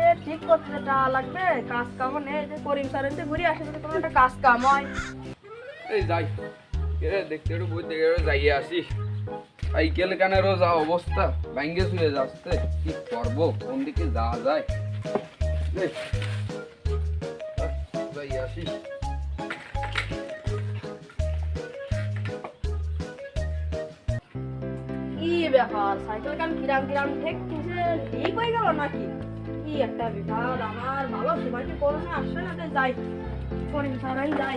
এ ঠিক করতে টাকা লাগবে কাজ কামও নেই যে করিম সারেন্তে ঘুরে আসে যদি কোনো একটা কাজ কাম হয়। এই যাই কে দেখতে একটু বই দেখে যাইয়ে আসি। সাইকেল কানেরও যা অবস্থা ভাঙ্গে শুয়ে যাচ্ছে কি করব কোন দিকে যাওয়া যায়। যাইয়ে আসি। কি ব্যাপার সাইকেল কান কিরাম কিরাম ঠিক ঠিক হয়ে গেল নাকি? কি একটা বিপদ আমার ভালো সময় কি করোনা আসছে না তো যাই। করিম সারাই যাই।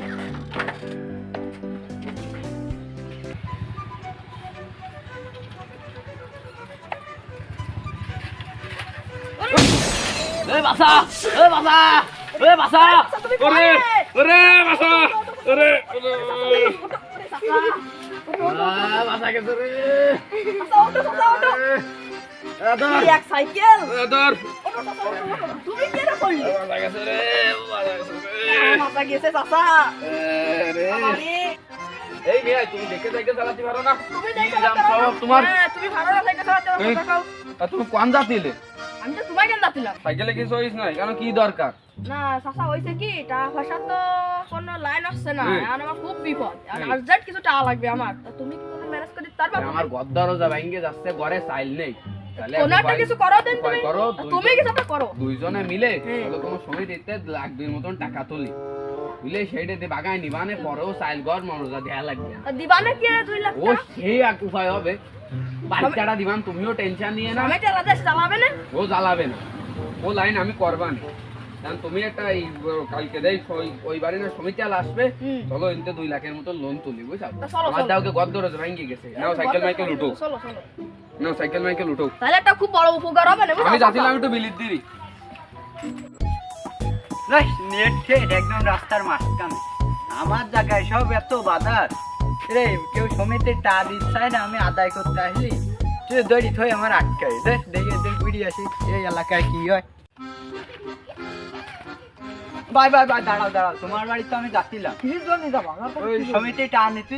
বাসা বাসা বাসা। ওরে ওরে বাসা ওরে বাসা গেছে রে। কি এক সাইকেল? তুমি কি করলি? বাসা গেছে রে বাসা গেছে রে। মাথা গেছে চাচা। এই মেয়ে তুমি দেখে দেখে চালাতে পারো না। তুমি দেখে জাম চালাতে সব পারো? তোমার। তুমি ভালো না সাইকেল চালাতে পারো, আর তুমি কোন জাতিলে আমি তো তোমায় কেন যাচ্ছিলাম সাইকেলে কিছু কেন কি দরকার? না চাচা হয়েছে কি টাকা পয়সা তো কোনো লাইন আসছে না। এখন আমার খুব বিপদ। আর। আর্জেন্ট কিছু টাকা লাগবে আমার। তুমি কি করে ম্যানেজ করে আমার গদ্দারও যা ভাঙ্গে যাচ্ছে ঘরে চাইল নেই। কোনো একটা কিছু করো দেন তুমি। করো, তুমি কিছু একটা করো। দুইজনে মিলে হ্যাঁ। তাহলে কোনো সময় দিতে লাখ দুই মতন টাকা তুলি। বুঝলে সেইটা বাগায় নিবানে পরেও চাইল ঘর মনোজা দেয়া লাগবে। দিবানে কি দুই লাখ ও সেই এক উপায় হবে? বাচ্চাটা দিবান তুমিও টেনশন নিয়ে না। আমি দেশ না? ও জ্বালাবে না। ও লাইন আমি করবানি। কারণ তুমি একটা এই কালকে দেই ওই- বাড়ি না সমিতাল আসবে। চলো এনতে দুই লাখের মতো লোন তুলি বুঝছ? আমার। দাওকে গদ ধরে ভেঙে গেছে। নাও সাইকেল মাইকেল উঠো চলো চলো। নাও সাইকেল মাইকেল উঠো তাহলে একটা খুব বড় উপকার হবে না? আমি যাচ্ছিলাম একটু বিলিত দিদি। নেট ঠেট একদম রাস্তার মাঝখানে। আমার জায়গায় সব এত বাধার রে কেউ সমিতি টা দিচ্ছে না আমি আদায় করতে আসলি। তুই দড়ি থই আমার আটকাই। দেখ দেখে দেখ ঘুরি আসি এই এলাকায় কি হয়। বাই বাই বাই দাঁড়াও দাঁড়াও। তোমার বাড়ি তো আমি যাচ্ছিলাম। কিসের জন্য যাব? ওই সমিতি টা নিতি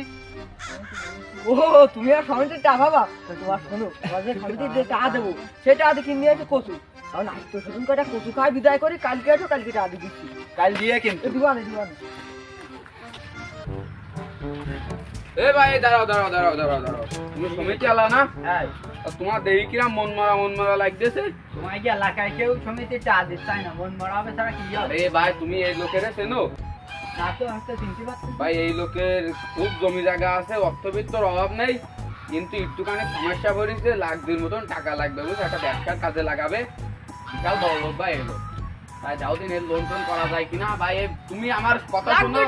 ও তুমি আর সমিতির টাকা পাবা তোমার শোনো তোমার যে সমিতির যে টাকা দেবো টাকা দিয়ে কিনে আছে কচু। কারণ আজ তো সেদিন কটা কচু খাওয়া বিদায় করে কালকে আসো কালকে টাকা দিয়ে দিচ্ছি। কাল দিয়ে কিন্তু। দিবানে দিবানে। এ ভাই দাঁড়াও দাঁড়াও দাঁড়াও দাঁড়াও দাঁড়াও। তুমি সমিতি আলা না? হ্যাঁ তোমার দেরি কিরাম মন মারা মন মারা লাগতেছে? তোমার কি এলাকায় কেউ সমিতি টা দিচ্ছে না? মন মরাবে ছাড়া কি হবে? আরে ভাই তুমি এই লোকের চেনো? ভাই এই লোকের খুব জমি জায়গা আছে অর্থবিত্তর অভাব নেই কিন্তু একটুখানি সমস্যা পড়েছে লাখ দুই মতন টাকা লাগবে বুঝছ একটা ব্যবসার কাজে লাগাবে। বিশাল বড় লোক ভাই এলো তাই যাও দিন এর লোন টোন করা যায় কিনা? ভাই তুমি আমার কথা শুনো।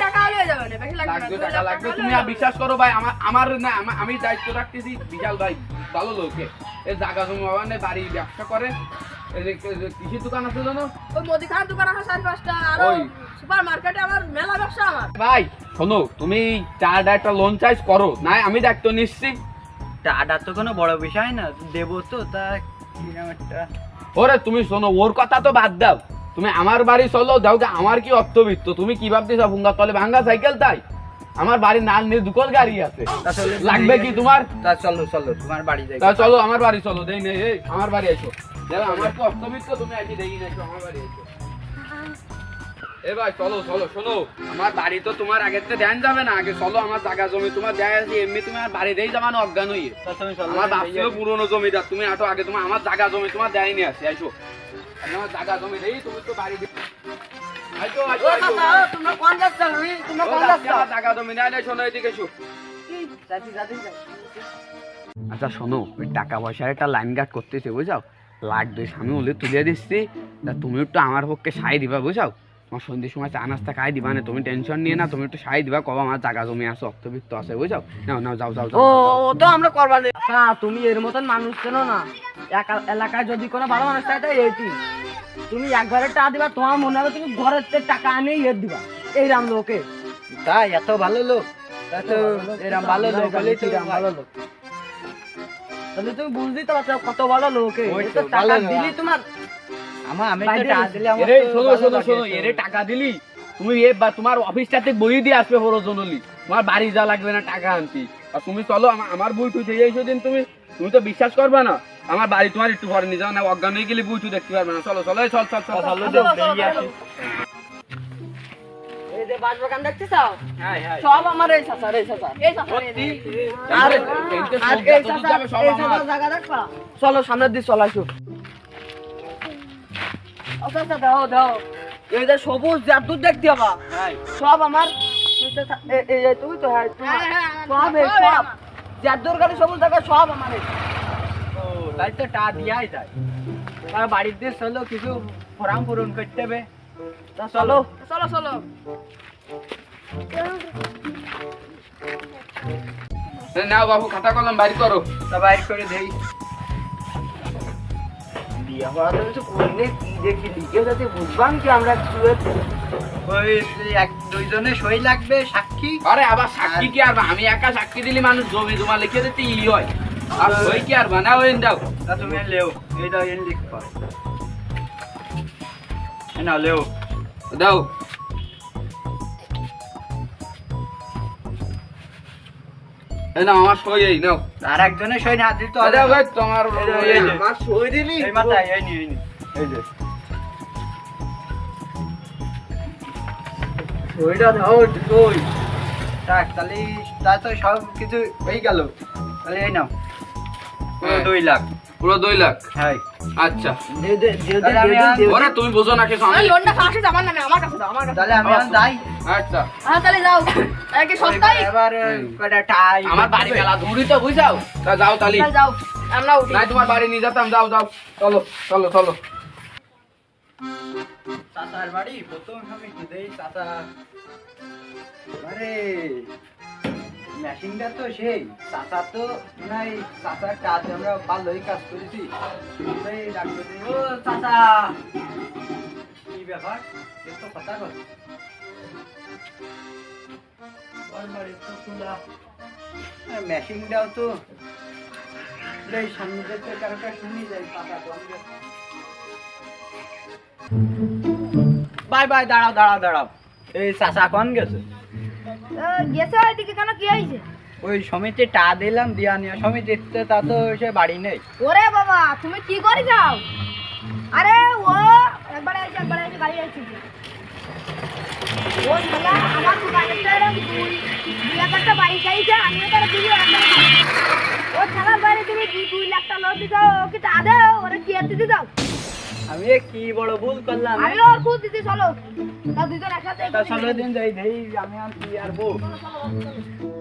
লাখ দুই টাকা লাগবে। তুমি বিশ্বাস করো ভাই আমার আমার না আমি দায়িত্ব রাখতেছি বিশাল ভাই ভালো লোকে। এই জায়গা জমি নেই বাড়ি ব্যবসা করে। কৃষি দোকান আছে জানো? ওই মুদিখানার দোকান আছে চার পাঁচটা আর। সুপার মার্কেটে আমার মেলা ব্যবসা আমার। ভাই শোনো তুমি চার একটা লোন চাইজ করো না আমি দায়িত্ব নিচ্ছি। টাটা তো কোনো বড় বিষয় না দেবো তো তা একটা? ওরে তুমি শোনো ওর কথা তো বাদ দাও। তুমি আমার বাড়ি চলো দাও যে আমার কি অর্থবিত্ত? তুমি কি ভাবতেছ ভুঙ্গা তলে ভাঙ্গা সাইকেল তাই? আমার বাড়ির নাল নিয়ে দুকল গাড়ি আছে। লাগবে কি তোমার? তা চলো চলো তোমার বাড়ি যাই। তা চলো আমার বাড়ি চলো দেই নেই এই আমার বাড়ি এসো দেখো আমার কি অর্থবিত্ত? তুমি আজকে দেখি না আমার বাড়ি এসো এ ভাই চলো চলো শোনো আমার বাড়ি তো তোমার আগের থেকে ধ্যান যাবে না। আগে চলো আমার জায়গা জমি তোমার দেয় আছে এমনি তুমি আমার বাড়ি দেই যাবানো অজ্ঞান হইয়ে তা তুমি চলো আমার বাপ পুরনো জমিদার তুমি আটো আগে তোমার আমার জায়গা জমি তোমার দেয়নি আছে আইসো। আমার জায়গা জমি দেই তুমি তো বাড়ি আইসো আইসো ও আইসো। চাচা ও, তোমরা কোন যাচ্ছ তোমরা কোন যাচ্ছি, জায়গা জমি নাই নাই শোনো এদিকে এসো। যাচ্ছি যাচ্ছি আচ্ছা শোনো ওই টাকা পয়সার একটা লাইন গার্ড করতেছে বুঝাও? লাখ দুই স্বামী হলে তুলে দিচ্ছি তা তুমি একটু আমার পক্ষে সাই দিবা বুঝাও? তোমার সন্ধ্যের সময় চা নাস্তা খাই দিবা না তুমি টেনশন নিয়ে না তুমি একটু সাই দিবা কবা আমার জায়গা জমি আছে অর্থবিত্ত আছে বুঝাও নাও নাও যাও যাও ও ও তো আমরা করবা না। তুমি এর মতন মানুষ চেনো না? একা- এলাকায় যদি কোনো ভালো মানুষ থাকে তাই এইটি তুমি একবারে টাকা দিবা তোমার মনে হবে তুমি ঘরের থেকে টাকা আনে ইয়ে দিবা। এইরাম লোকে। তাই এত ভালো লোক। এরম ভালো লোক হলেই তো এরম ভালো লোক। তাহলে তুমি বুঝতেই তো পারছ কত ভালো লোকে টাকা দিলি তোমার আমার আমি তো টাকা দিলে আমার শোনো শোনো শোনো এরে টাকা দিলি? তুমি এ বা তোমার অফিসটাতে বই দিয়ে আসবে হলো জনলি। তোমার বাড়ি যা লাগবে না টাকা আনতি আর তুমি চলো আমার বই তুই দিয়ে এসো দিন তুমি। তুমি তো বিশ্বাস করবে না? আমার বাড়ি তোমার একটু পরে নিয়ে যাও না অজ্ঞান হয়ে গেলে বই তুই দেখতে পারবে না। চলো চলো চল চল চল চল। এই যে বাস বাগান দেখতে চাও হ্যাঁ, হ্যাঁ। সব আমার এই চাচার এই চাচার এই চাচা, এই সত্যি? আর এই যে- এই যে আর সব এই যত দূর চাচার যাবে সব এই আমার। চাচার জায়গা দেখবা? চলো সামনের দিকে চলো আসো। আচ্ছা আচ্ছা দাও দাও। এই যে সবুজ জাদুর দেখতে পাবা হ্যাঁ। সব আমার তুমি তো হ্যাঁ। হ্যাঁ, হ্যাঁ, সব সব। জাদুর গাড়ি সবুজ জায়গা সব আমার তাই তো টাকা দিয়াই যায়। আর বাড়িতে চলো কিছু ফর্ম পূরণ করতে হবে। তা চলো। চলো চলো। নাও বাবু খাতা কলম বাড়ি করো। তা বাইর করে দেই। বিয়া করা তো কিছু করিনি কি দেখি লিখে যাতে বুঝবাম কি আমরা একটু ওই এক দুইজনে সই লাগবে সাক্ষী। আরে আবার সাক্ষী কি আর আমি একা সাক্ষী দিলে মানুষ জমি জমা লিখে দিতে ই হয়। আর ওই কি আর বানা ওই দাও তা তুমি লেও এই দাও এন লিখ না লেও। দাও। এই নাও আমার সই এই নাও। আর একজনে সই না দিল তো আরে ভাই তোমার এই যে, এই যে। আমার সই দিলি? এই মাথায় এই নি এই নি এই যে। সইটা দাও সই। থাক তাহলে তা তো সব কিছু হয়ে গেল। তাহলে এই নাও। হ্যাঁ। দুই লাখ। পুরো দুই লাখ? হ্যাঁ। আচ্ছা। ওরে তুমি বোঝো না কিছু লোনটা ফাঁসে আমার নামে আমার কাছে দাও আমার কাছে তাহলে আমি যাই। আচ্ছা। হ্যাঁ তাহলে যাও। একে সস্তাই এবার কয়টা টাই আমার বাড়ি গেলা দূরই তো বুঝাও? তা যাও তাহলে। যাও আমরা উঠি। নাই তোমার বাড়ি নিয়ে যেতাম যাও যাও। চলো চলো চলো। চাচার বাড়ি প্রথম আমি দেই চাচা। আরে। মেশিনটা তো সেই, চাচা তো নাই চাচার কাজ আমরা ভালোই কাজ করেছি। ও কি ব্যাপার? কথা কর মেশিনটাও তো এই সামনে দেখতে কারোটা শুনি যায়, চাচা তো বাই বাই, দাঁড়াও দাঁড়াও দাঁড়াও। এই চাচা কন গেছে? গেছে ওইদিকে কেন? কি হয়েছে? ওই সমিতি টা দিলাম দিয়া নিয়ে। সমিতিতে তা তো সে বাড়ি নেই। ওরে বাবা তুমি কি করে যাও? আরে ও একবারে এসে একবারে এসে গাড়ি আসছে ও শালা আমার দোকানের দুই দুই একটা বাইক চাইছে আমিও তারা দিবি ও শালার বাইরে তুমি দুই দুই লাখ টাকা লোন দিতে ওকে টা দে ওরে কি আর দিতে দাও? আমি কি বড় ভুল করলাম? আমি ওর খুব দিতে চলো। তা দুজন একসাথে তা ষোলো দিন যাই দেই আমি আর কি আর বউ।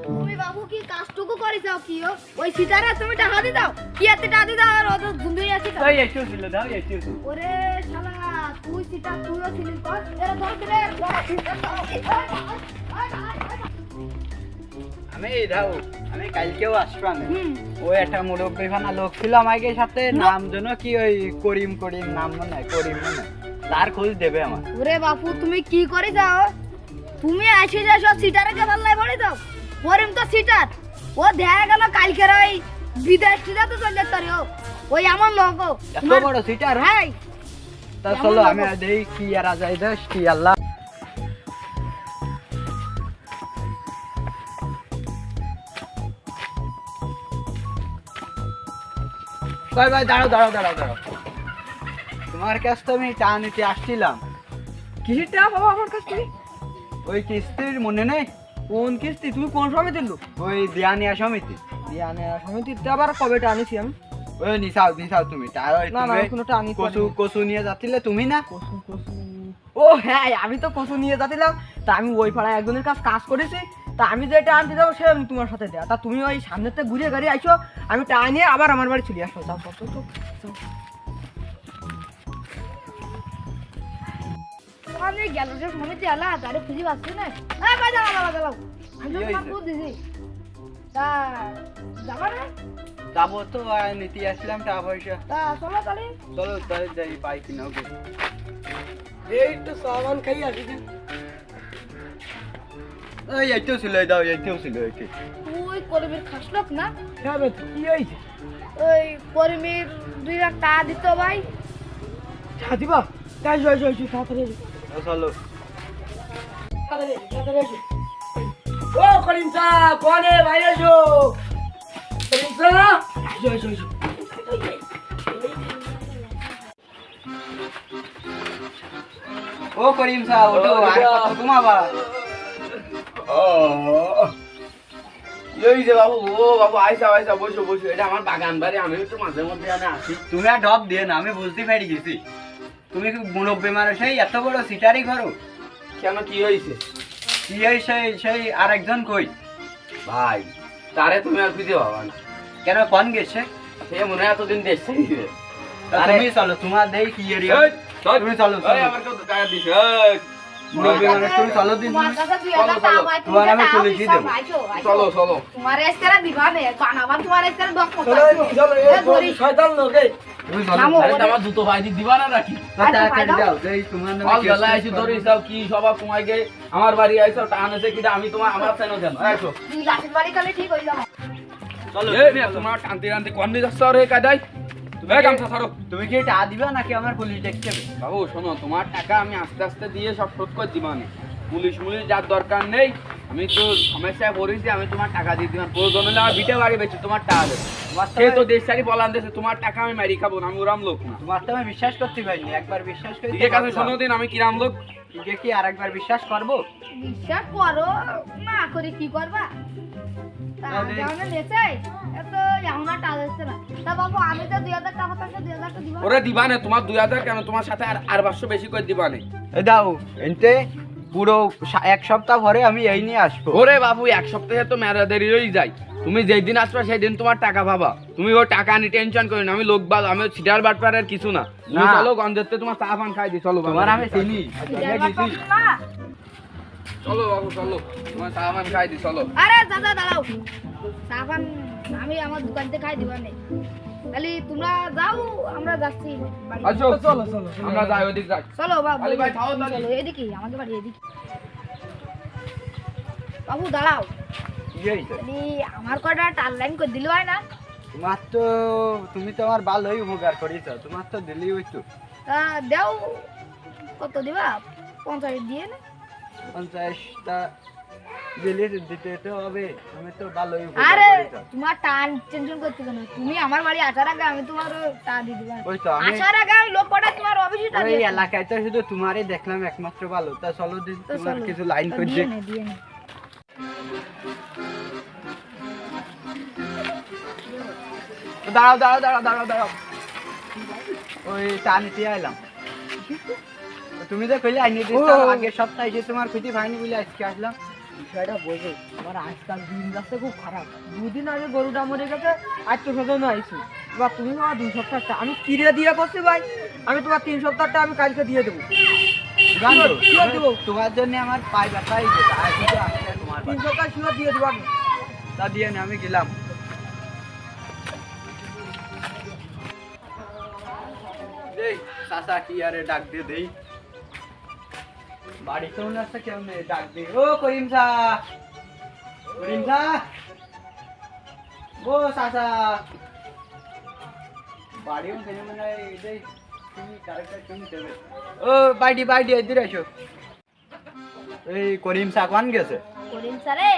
তুমি বাবু কি কাজটুকু করে যাও কি ও? ওই সিটারে তুমি টাকা দিয়ে দাও। কি এত টাকা দিয়ে দাও? আর ও তো ধুন্দুই আছে তো। তাই একটু ছিল দাও একটু ওরে শালা তুই সিটা তুইও ছিলিস তো এরা ধর রে আমি এই দাও আমি কালকেও আসবাম ওই একটা মুরব্বী ফানা লোক ছিল আমাকে সাথে নাম যেন কি ওই করিম করিম নাম মনে হয় করিম মনে তার খোঁজ দেবে আমার ওরে বাপু তুমি কি করে যাও? তুমি আসে যা সব সিটারে পাল্লাই ভরে দাও। করিম তো সিটার ও দেখা গেল কালকের ওই বিদেশ টিদা তো চলে যেত ও। ওই আমার লোক। এত বড় সিটার হ্যাঁ। তা চলো আমি দেই কি আর আজাই দেশ কি আল্লাহ। ভাই ভাই দাঁড়াও দাঁড়াও দাঁড়াও দাঁড়াও। তোমার কাছ তো আমি নিতে আসছিলাম। কিসের টাকা বাবা আমার কাছ থেকে? ওই কিস্তির মনে নেই? কোন কিস্তি? তুমি কোন সময় দিল ওই দেয়ানিয়া সমিতি। আবার কবে আমি? ওই নিসাও নিসাও তুমি। না না কোনো টা আনি কচু কচু নিয়ে যাচ্ছিলে তুমি না? কসু কসু ও হ্যাঁ আমি তো কসু নিয়ে যাচ্ছিলাম। তা আমি ওই পাড়ায় একজনের কাছে কাজ করেছি। তা আমি যে যেটা আনতে যাব সে আমি তোমার সাথে দেয়া। তা তুমি ওই সামনের থেকে ঘুরে গাড়ি আইসো আমি টা নিয়ে আবার আমার বাড়ি চলে আসো যাও। আমি গেল যে তারে খুঁজি পাচ্ছি না। হ্যাঁ ভাই দাঁড়াও দাঁড়াও দাঁড়াও। আমি তোমার দিছি। তা যাবা না? যাব তো আর নিতে আসলাম টাকা পয়সা। তা চলো তাহলে। চলো তাহলে যাই পাই কিনা এই তো সাবান খাই আসি ওই এইটাও ছিল এই দাও এইটাও ছিল এইটি তুই করিমের খাস লোক না? হ্যাঁ বে, কি হয়েছে? ওই করিমের দুই লাখ টাকা দিত ভাই। চা দিবা তাই তাড়াতাড়ি চলো। তাড়াতাড়ি তাড়াতাড়ি ও করিম চা কোনে বাইরে এসো। করিম চা এসো এসো এসো ও করিম সা ওঠো আর কত ঘুমাবা? এই যে বাবু ও বাবু আইসা আইসা বসো বসো। এটা আমার বাগান বাড়ি আমি একটু মাঝে মধ্যে আমি আসি। তুমি আর ডব দিয়ে না আমি বুঝতে পারি গেছি। তুমি কি মুরব্বী মানুষ এই এত বড় সিটারি করো কেন কি হয়েছে? কি এই সেই সেই আরেকজন কই? ভাই তারে তুমি আর খুঁজে পাবা না। কেন কোন গেছে? সে মনে হয় এতদিন দেশ ছেড়ে তুমি চলো তোমার দেই কি এরিয়া চল। তুমি চলো, আমার কত টাকা দিছ এই, মানুষ তুমি চলো দিন। তোমার কাছে দুই চলো, চলো। তোমার আমি টাকা দিয়ে দেবো। চলো চলো। তোমার এসকারা দিবা নে বানাবা তোমার এসকারা দক্ষ চলো চলো শয়তান লোক এই। তুমি চলো আরে, আমার ভাই দিবা না নাকি? তোমার নামে করব। ধরে সব কি সব তোমাকে আমার বাড়ি আইসো টান আছে কিটা আমি তোমার আমার সেনো কেন আইসো। তুই লাঠির বাড়ি কালে ঠিক হইল। চলো এই তোমার টানতে টানতে যাচ্ছ রে কাদাই। তুমি গামছা ছাড়ো তুমি কি টাকা দিবা নাকি আমার পুলিশ দেখতে? বাবু শোনো তোমার টাকা আমি আস্তে আস্তে দিয়ে সব শোধ করে দিবা না পুলিশ মুলিশ যার দরকার নেই আমি তো সমস্যায় পড়েছি আমি তোমার টাকা দিয়ে দিলাম। প্রয়োজন হলে আমার বিটে বাড়ি বেশি তোমার টাকা দেবে। সে তো দেশ সারি পলান দেশে তোমার টাকা আমি মারি খাব না আমি ওরাম লোক না। তোমার তো আমি বিশ্বাস করতে পারিনি একবার বিশ্বাস করি ঠিক আছে শোনো দিন আমি কিরাম লোক? ঠিক কি আর একবার বিশ্বাস করব? বিশ্বাস করো না করে কি করবা? ওরে দিবা না তোমার দুই হাজার কেন? তোমার সাথে আর আর পাঁচশো বেশি করে দিবা না। দাও এনতে পুরো এক সপ্তাহ পরে আমি এই নিয়ে আসব। ওরে বাবু এক সপ্তাহে তো দেরি হয়ে যায়। তুমি যেই দিন আসবে সেই দিন তোমার টাকা পাবা। তুমি ওই টাকা নিয়ে টেনশন করি না আমি লোক বাদ আমি সিটার আর কিছু না। চলো গঞ্জেতে তোমার চা পান খাই দি চলো তোমার আমি চিনি। চলো বাবু চলো। তোমার চা পান খাই দি চলো। আরে দাদা দাঁড়াও। সাবান আমি আমার দোকান থেকে খাই দিবা নেই খালি তোমরা যাও আমরা যাচ্ছি। আসো। চলো চলো আমরা যাই ওদিক যাই চলো বাবু ভাই, খাও চলো এদিকে আমাদের বাড়ি এদিকে। বাবু দাঁড়াও। কি হয়েছে খালি আমার কটা টার লাইন করে দিল হয় না? তোমার তো তুমি তো আমার ভালোই উপকার করেছ তোমার তো দিলি হইতো। তা দেও। কত দিবা? পঞ্চাশ দিয়ে না। পঞ্চাশটা দিলি দিতে হবে তুমি তো ভালোই আরে তোমার টান টেনশন করতে কেন? তুমি আমার বাড়ি আসার আগে আমি তোমার টা দিয়ে দিবা ওই তো আসার আগে লোক কটা তোমার অফিসে টা ওই এলাকায় তো শুধু তোমারই দেখলাম একমাত্র ভালো। তা চলো দিন তোমার কিছু লাইন দিয়ে দিয়ে। দাঁড়াও দাঁড়াও দাঁড়াও দাঁড়াও দাঁড়াও। ওই টান আইলাম। তুমি তো কইলে আইনি দিছো ও। আগের সপ্তাহে এসে তোমার খুঁজে পাইনি বলে আজকে আসলাম। বিষয়টা বোঝো আমার আজকাল দিন যাচ্ছে খুব খারাপ। দুদিন আগে গরুটা মরে গেছে আত্মীয় স্বজন আইসি এবার তুমি আমার দুই সপ্তাহটা আমি কিরে দিয়ে করছি ভাই? আমি তোমার তিন সপ্তাহটা আমি কালকে দিয়ে দেবো। আর তোমার জন্য আমার পাই ব্যথা হয়েছে আজকে তো তোমার তিন সপ্তাহ শিওর দিয়ে দেবো আমি তা দিয়ে নে, আমি গেলাম। দেই চাচা কি আরে ডাক দিয়ে দেই? বাড়িতে মনে আছে কেউ নেই ডাক ও করিম সা করিম সা ও চাচা। বাড়িও কেন মনে হয় এই করিম সা কোন গেছে? করিম স্যারে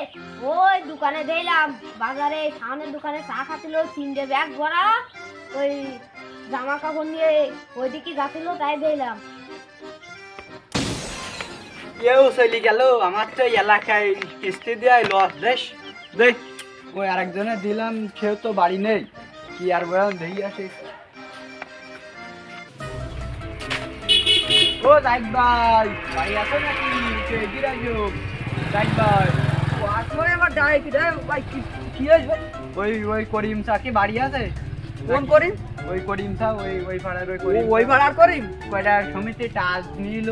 ওই দোকানে দিলাম বাজারে সামনের দোকানে চা খাচ্ছিল, তিনটে ব্যাগ ভরা। ওই জামা কাপড় নিয়ে ওইদিকে যাচ্ছিল, তাই দিলাম কেউ চলি গেল আমার তো এলাকায় কিস্তি দেয় লস দেশ। দে। ওই আরেকজনে দিলাম সেও তো বাড়ি নেই। কি আর দেখি আসে ও জাইদ ভাই বাড়ি আছে নাকি? জাইদ ভাই। আসলে আমার ডাইক রে ভাই কি কি হয়েছে? ওই ওই করিম চা কি বাড়ি আছে? ফোন করি ওই করিম চা ওই ওই পাড়ার ওই করিম ওই ভাড়ার করি কয়টা সমিতি টাচ নিল।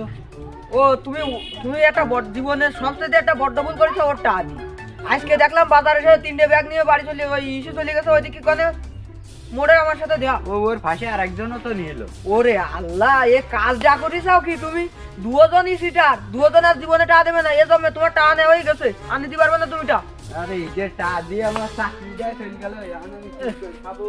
ও, তুমি তুমি একটা জীবনের সবচেয়ে একটা বড্ড ভুল করেছ ওর টাকা দিয়ে। আজকে দেখলাম বাজারে এসে তিনটে ব্যাগ নিয়ে বাড়ি চলে, ওই ইস্যু চলে গেছে, ওইদিকে কোনে মোড়ে আমার সাথে দেয়া। ও, ওর ফাঁসে আর একজনও তো নিয়ে এলো। ওরে আল্লাহ, এ কাজ যা করিসাও কি তুমি? দুজনই সিটার দুজনের জীবনে টা দেবে না, এ জমে তোমার টা নেওয়া হয়ে গেছে, আনি দিতে পারবে না তুমি টা। আরে, এই যে টা দিয়ে আমার চাকরিটা চলে গেল আমি কি করে খাব?